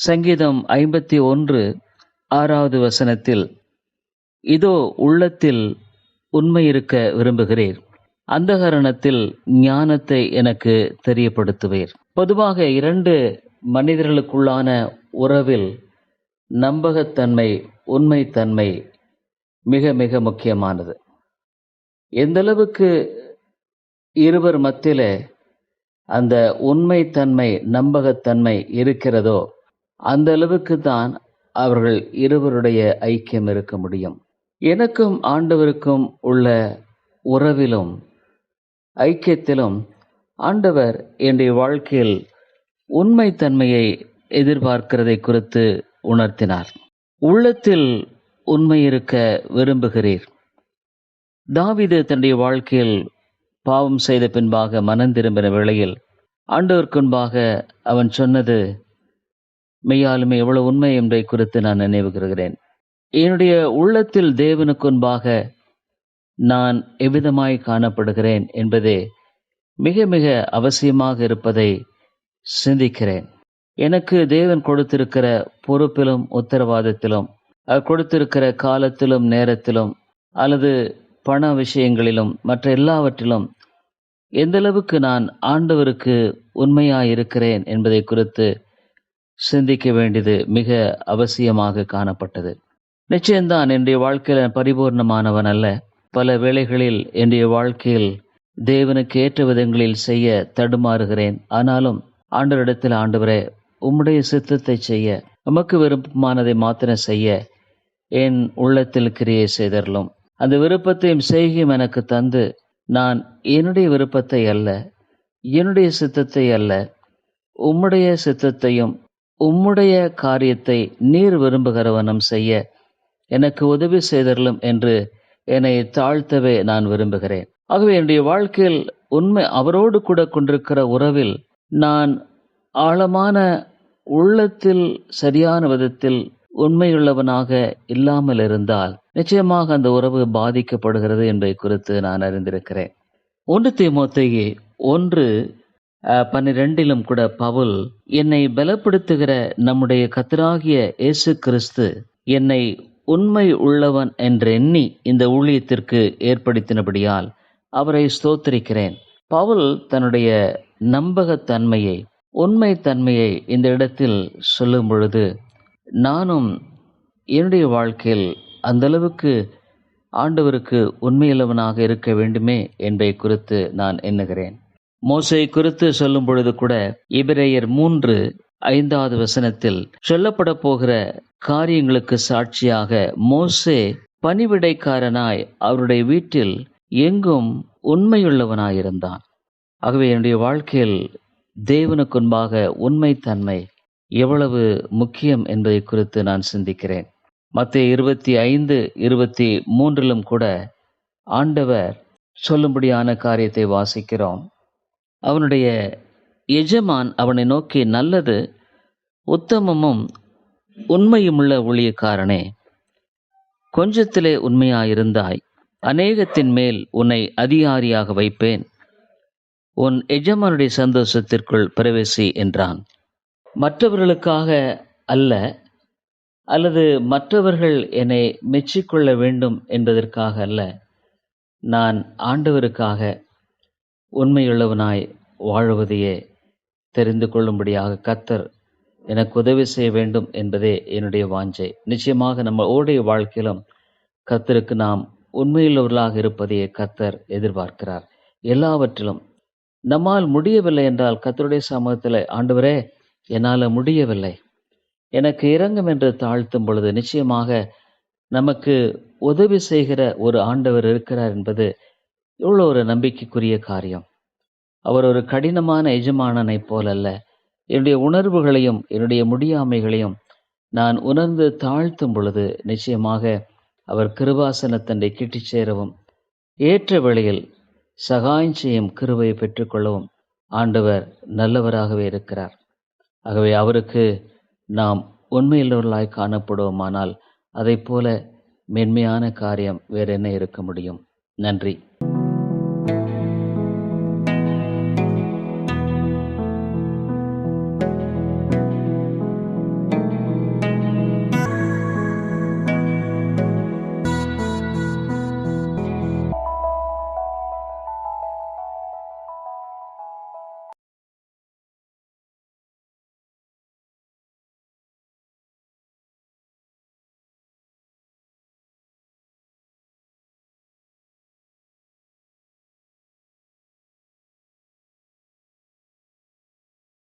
சங்கீதம் ஐம்பத்தி ஒன்று ஆறாவது வசனத்தில் இதோ உள்ளத்தில் உண்மை இருக்க விரும்புகிறீர். அந்தகரணத்தில் ஞானத்தை எனக்கு தெரியப்படுத்துவீர். பொதுவாக இரண்டு மனிதர்களுக்குள்ளான உறவில் நம்பகத்தன்மை உண்மைத்தன்மை மிக மிக முக்கியமானது. எந்தளவுக்கு இருவர் மத்தியில் அந்த உண்மைத்தன்மை நம்பகத்தன்மை இருக்கிறதோ அந்த அளவுக்கு தான் அவர்கள் இருவருடைய ஐக்கியம் இருக்க முடியும். எனக்கும் ஆண்டவருக்கும் உள்ள உறவிலும் ஐக்கியத்திலும் ஆண்டவர் என்னுடைய வாழ்க்கையில் உண்மைத்தன்மையை எதிர்பார்க்கிறதை குறித்து உணர்த்தினார். உள்ளத்தில் உண்மை இருக்க விரும்புகிறீர். தாவிது தன்னுடைய வாழ்க்கையில் பாவம் செய்த பின்பாக மனம் திரும்பின வேளையில் ஆண்டவர்க்குன்பாக அவன் சொன்னது மெய்யாலுமே எவ்வளவு உண்மை என்பதை குறித்து நான் நினைவுகிறேன் என்னுடைய உள்ளத்தில் தேவனுக்குன்பாக நான் எவ்விதமாய் காணப்படுகிறேன் என்பதே மிக மிக அவசியமாக இருப்பதை சிந்திக்கிறேன். எனக்கு தேவன் கொடுத்திருக்கிற பொறுப்பிலும் உத்தரவாதத்திலும் அவர் கொடுத்திருக்கிற காலத்திலும் நேரத்திலும் அல்லது பண விஷயங்களிலும் மற்ற எல்லாவற்றிலும் எந்தளவுக்கு நான் ஆண்டவருக்கு உண்மையாக இருக்கிறேன் என்பதை குறித்து சிந்திக்க வேண்டியது மிக அவசியமாக காணப்பட்டது. நிச்சயம்தான் என்னுடைய வாழ்க்கையில் பரிபூர்ணமானவன் அல்ல. பல வேளைகளில் என்னுடைய வாழ்க்கையில் தேவனுக்கு ஏற்ற விதங்களில் செய்ய தடுமாறுகிறேன். ஆனாலும் ஆண்டவரிடத்தில் ஆண்டவரே உம்முடைய சித்தத்தை செய்ய உமக்கு விருப்பமானதை மாத்திரம் செய்ய என் உள்ளத்தில் கிரியை செய்தரலும் அந்த விருப்பத்தையும் செய்கையும் எனக்கு தந்து நான் என்னுடைய விருப்பத்தை அல்ல என்னுடைய சித்தத்தை அல்ல உம்முடைய சித்தத்தையும் உம்முடைய காரியத்தை நீர் விரும்புகிறவனும் செய்ய. எனக்கு உதவி செய்தரலும் என்று என்னை தாழ்த்தவே நான் விரும்புகிறேன். ஆகவே என்னுடைய வாழ்க்கையில் உண்மை அவரோடு கூட கொண்டிருக்கிற உறவில் நான் ஆழமான உள்ளத்தில் சரியான விதத்தில் உண்மையுள்ளவனாக இல்லாமல் இருந்தால் நிச்சயமாக அந்த உறவு பாதிக்கப்படுகிறது என்பதை குறித்து நான் அறிந்திருக்கிறேன். ஒன்று தீமோத்தேயு ஒன்று பன்னிரெண்டிலும் கூட பவுல் என்னை பலப்படுத்துகிற நம்முடைய கத்தராகிய இயேசு கிறிஸ்து என்னை உண்மை உள்ளவன் என்றெண்ணி இந்த ஊழியத்திற்கு ஏற்படுத்தினபடியால் அவரை ஸ்தோத்திரிக்கிறேன். பவுல் தன்னுடைய நம்பகத்தன்மையை உண்மைத்தன்மையை இந்த இடத்தில் சொல்லும் பொழுது நானும் என்னுடைய வாழ்க்கையில் அந்தளவுக்கு ஆண்டவருக்கு உண்மையுள்ளவனாக இருக்க வேண்டுமே என்பதை குறித்து நான் எண்ணுகிறேன். மோசை குறித்து சொல்லும் பொழுது கூட இபிரேயர் மூன்று ஐந்தாவது வசனத்தில் சொல்லப்பட போகிற காரியங்களுக்கு சாட்சியாக மோசே பணிவிடைக்காரனாய் அவருடைய வீட்டில் எங்கும் உண்மையுள்ளவனாயிருந்தான். ஆகவே என்னுடைய வாழ்க்கையில் தேவனுக்குன்பாக உண்மைத்தன்மை எவ்வளவு முக்கியம் என்பதை குறித்து நான் சிந்திக்கிறேன். மத்திய இருபத்தி ஐந்து இருபத்தி மூன்றிலும் கூட ஆண்டவர் சொல்லும்படியான காரியத்தை வாசிக்கிறோம். அவனுடைய எஜமான் அவனை நோக்கி நல்லது உத்தமமும் உண்மையுமுள்ள ஊழியக்காரனே கொஞ்சத்திலே உண்மையாயிருந்தாய். அநேகத்தின் மேல் உன்னை அதிகாரியாக வைப்பேன். உன் எஜமானுடைய சந்தோஷத்திற்குள் பிரவேசி என்றான். மற்றவர்களுக்காக அல்ல அல்லது மற்றவர்கள் என்னை மெச்சிக்கொள்ள வேண்டும் என்பதற்காக அல்ல. நான் ஆண்டவருக்காக உண்மையுள்ளவனாய் வாழுவதையே தெரிந்து கொள்ளும்படியாக கத்தர் எனக்கு உதவி செய்ய வேண்டும் என்பதே என்னுடைய வாஞ்சை. நிச்சயமாக நம்ம ஓடைய வாழ்க்கையிலும் கத்தருக்கு நாம் உண்மையுள்ளவர்களாக இருப்பதையே கத்தர் எதிர்பார்க்கிறார். எல்லாவற்றிலும் நம்மால் முடியவில்லை என்றால் கத்தருடைய சமூகத்தில் ஆண்டவரே என்னால் முடியவில்லை. எனக்கு இறங்கும் என்று தாழ்த்தும் பொழுது நிச்சயமாக நமக்கு உதவி செய்கிற ஒரு ஆண்டவர் இருக்கிறார் என்பது இவ்வளோ ஒரு நம்பிக்கைக்குரிய காரியம். அவர் ஒரு கடினமான எஜமானனைப் போலல்ல. என்னுடைய உணர்வுகளையும் என்னுடைய முடியாமைகளையும் நான் உணர்ந்து தாழ்த்தும் பொழுது நிச்சயமாக அவர் கிருபாசனத்தண்டை கிட்டிச் சேரவும் ஏற்ற வேளையில் சகாயம் செய்யும் கிருபையை பெற்றுக்கொள்ளவும் ஆண்டவர் நல்லவராகவே இருக்கிறார். ஆகவே அவருக்கு நாம் உண்மையுள்ளவர்களாய் காணப்படுவோமானால் அதைப் போல மென்மையான காரியம் வேற என்ன இருக்க முடியும்? நன்றி.